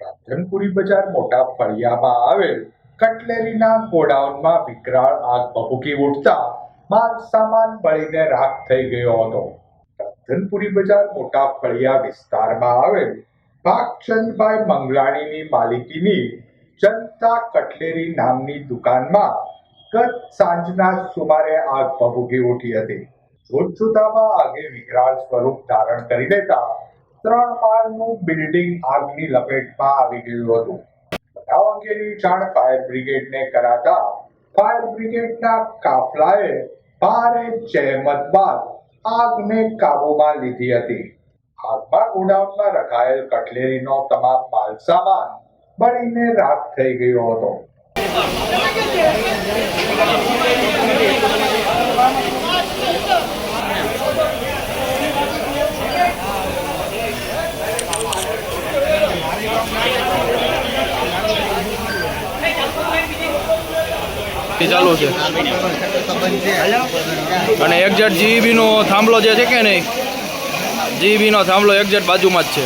રાધનપુરી બજાર મોટા ફળિયામાં આવેલ કટલેરીના ગોડાઉનમાં વિકરાળ આગ ભભૂકી ઉઠતા માલ સામાન બળીને રાખ થઈ ગયો હતો. રાધનપુરી બજાર મોટા ફળિયા વિસ્તારમાં આવેલ ભાગચંદભાઈ મંગલાણીની માલિકીની જનતા કટલેરી નામની દુકાનમાં ગત સાંજના સુમારે આગ ભભૂકી ઉઠી હતી. જોતજોતામાં આગે વિકરાળ સ્વરૂપ ધારણ કરી લેતા ત્રણ માળનું બિલ્ડિંગ આગની લપેટમાં આવી ગયું હતું. બનાવ અંગેની જાણ ફાયર બ્રિગેડને કરાતા ફાયર બ્રિગેડના કાફલાએ ભારે જહેમત બાદ આગને કાબૂમાં લીધી હતી. આગમાં ગોડાઉનમાં રખાયેલ કટલેરીનો તમામ માલસામાન બળીને રાખ થઈ ગયો હતો. એ ચાલુ છે. અને નો થાંભલો જે છે કે નહીં? જીબી નો થાંભલો એક્ઝેક્ટ બાજુમાં જ છે.